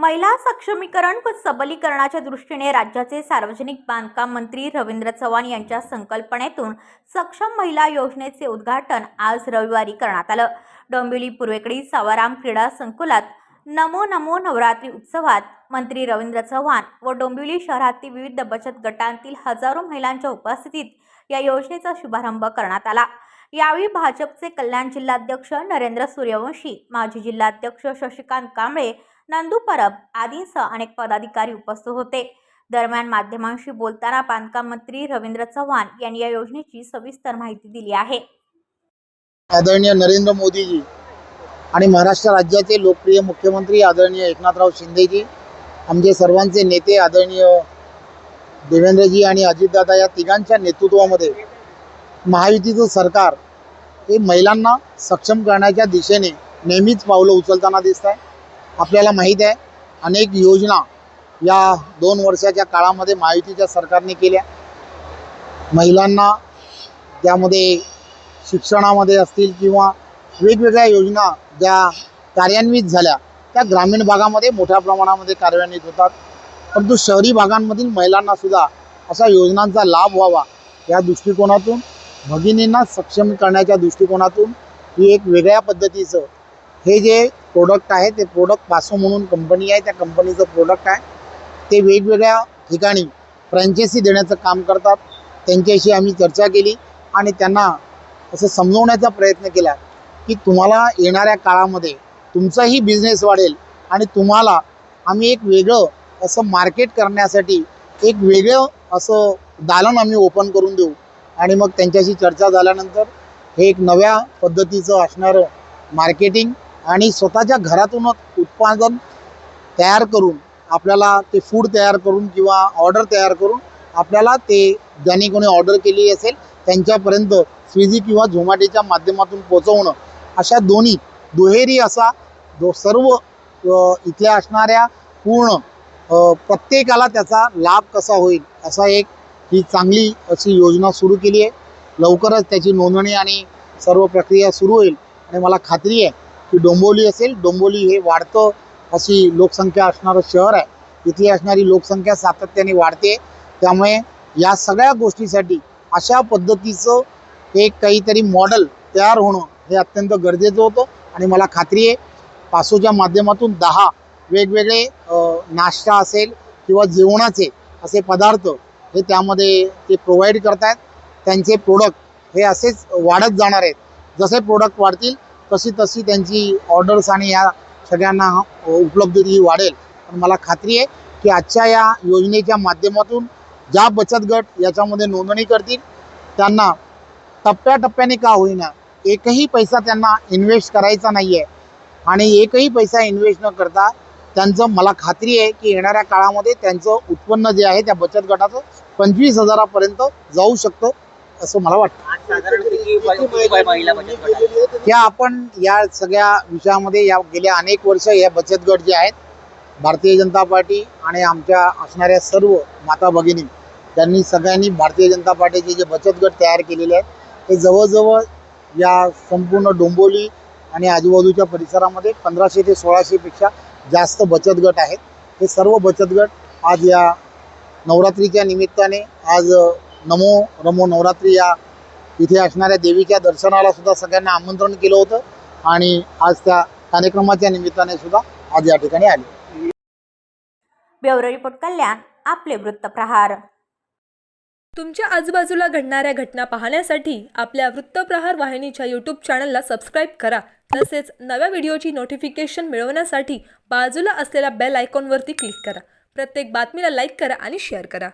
महिला सक्षमीकरण व सबलीकरणाच्या दृष्टीने राज्याचे सार्वजनिक बांधकाम मंत्री रवींद्र चव्हाण यांच्या संकल्पनेतून सक्षम महिला योजनेचे उद्घाटन आज रविवारी करण्यात आलं. डोंबिवली पूर्वेकडील सावाराम क्रीडा संकुलात नमो नमो नवरात्री उत्सवात मंत्री रवींद्र चव्हाण व डोंबिवली शहरातील विविध बचत गटांतील हजारो महिलांच्या उपस्थितीत या योजनेचा शुभारंभ करण्यात आला. यावेळी भाजपचे कल्याण जिल्हाध्यक्ष नरेंद्र सूर्यवंशी माजी जिल्हाध्यक्ष शशिकांत कांबळे नंदू परब आदींसह अनेक पदाधिकारी उपस्थित होते. दरम्यान माध्यमांशी बोलताना बांधकाम मंत्री रवींद्र चव्हाण यांनी या योजनेची सविस्तर माहिती दिली आहे. आदरणीय नरेंद्र मोदीजी आणि महाराष्ट्र राज्याचे लोकप्रिय मुख्यमंत्री आदरणीय एकनाथराव शिंदेजी आमचे सर्वांचे नेते आदरणीय देवेंद्रजी आणि अजितदादा या तिघांच्या नेतृत्वामध्ये महायुतीचं सरकार हे महिलांना सक्षम करण्याच्या दिशेने नेहमीच पावलं उचलताना दिसत आहे. आपल्याला माहीत आहे अनेक योजना या दोन वर्षाच्या काळामध्ये महायुतीच्या सरकारने केल्या. महिलांना त्यामध्ये शिक्षणामध्ये असतील किंवा वेगवेगळ्या योजना ज्या कार्यान्वित झाल्या त्या ग्रामीण भागामध्ये मोठ्या प्रमाणामध्ये कार्यान्वित होतात. परंतु शहरी भागांमधील महिलांनासुद्धा अशा योजनांचा लाभ व्हावा या दृष्टिकोनातून भगिनींना सक्षम करण्याच्या दृष्टिकोनातून ही एक वेगळ्या पद्धतीचं हे जे प्रोडक्ट आहे ते प्रोडक्ट पासो म्हणून कंपनी आहे त्या कंपनीचं प्रोडक्ट आहे. ते वेगवेगळ्या ठिकाणी फ्रँचायसी देण्याचं काम करतात. त्यांच्याशी आम्ही चर्चा केली आणि त्यांना असं समजवण्याचा प्रयत्न केला की तुम्हाला येणाऱ्या काळामध्ये तुमचाही बिझनेस वाढेल आणि तुम्हाला आम्ही एक वेगळं असं मार्केट करण्यासाठी एक वेगळं असं दालन आम्ही ओपन करून देऊ. आणि मग त्यांच्याशी चर्चा झाल्यानंतर हे एक नव्या पद्धतीचं असणारं मार्केटिंग आणि स्वतःच्या घरातूनच उत्पादन तयार करून आपल्याला ते फूड तयार करून किंवा ऑर्डर तयार करून आपल्याला ते ज्यांनी कोणी ऑर्डर केली असेल त्यांच्यापर्यंत स्विगी किंवा झोमॅटोच्या माध्यमातून पोचवणं अशा दोन्ही दुहेरी असा जो सर्व इथल्या असणाऱ्या पूर्ण प्रत्येकाला त्याचा लाभ कसा होईल असा एक ही चांगली अशी योजना सुरू केली आहे. लवकरच त्याची नोंदणी आणि सर्व प्रक्रिया सुरू होईल आणि मला खात्री आहे की डोंबोली असेल डोंबोली हे वाढतं अशी लोकसंख्या असणारं शहर आहे. इथली असणारी लोकसंख्या सातत्याने वाढते. त्यामुळे या सगळ्या गोष्टीसाठी अशा पद्धतीचं एक काहीतरी मॉडेल तयार होणं हे अत्यंत गरजेचं होतं. आणि मला खात्री आहे पासोच्या माध्यमातून दहा वेगवेगळे नाश्ता असेल किंवा जेवणाचे असे पदार्थ हे त्यामध्ये ते प्रोव्हाइड करतायत. त्यांचे प्रोडक्ट हे असेच वाढत जाणार आहेत. जसे प्रोडक्ट वाढतील तशी तशी त्यांची ऑर्डर्स आणि या सगळ्यांना उपलब्धती वाढेल. पण मला खात्री आहे की आजच्या या योजनेच्या माध्यमातून ज्या बचत गट याच्यामध्ये नोंदणी करतील त्यांना टप्प्याटप्प्याने का होईना एकही पैसा त्यांना इन्व्हेस्ट करायचा नाही आहे आणि एकही पैसा इन्व्हेस्ट न करता त्यांचं मला खात्री आहे की येणाऱ्या काळामध्ये त्यांचं उत्पन्न जे आहे त्या बचत गटाचं पंचवीस हजारापर्यंत जाऊ शकतं असं मला वाटतं. आज त्या आपण या सगळ्या विषयामध्ये या गेल्या अनेक वर्ष या बचत गट जे आहेत भारतीय जनता पार्टी आणि आमच्या असणाऱ्या सर्व माता भगिनी त्यांनी सगळ्यांनी भारतीय जनता पार्टीचे जे बचत गट तयार केलेले आहेत ते जवळजवळ या संपूर्ण डोंबोली आणि आजूबाजूच्या परिसरामध्ये पंधराशे ते सोळाशेपेक्षा जास्त बचत गट आहेत. हे सर्व बचत गट आज या नवरात्रीच्या निमित्ताने आज नमो रमो नवरात्री या इथे असणाऱ्या देवीच्या दर्शनाला सुद्धा सगळ्यांना आमंत्रण केलं होतं. आणि आज त्या कार्यक्रमाच्या निमित्ताने सुद्धा आज या ठिकाणी आले. ब्युरो रिपोर्ट कल्याण आपले वृत्तप्रहार तुमच्या आजूबाजूला घडणाऱ्या घटना पाहण्यासाठी आपल्या वृत्तप्रहार वाहिनीच्या यूट्यूब चॅनलला सबस्क्राईब करा. तसेच नव्या व्हिडिओची नोटिफिकेशन मिळवण्यासाठी बाजूला असलेल्या बेल आयकॉनवरती क्लिक करा. प्रत्येक बातमीला लाईक करा आणि शेअर करा.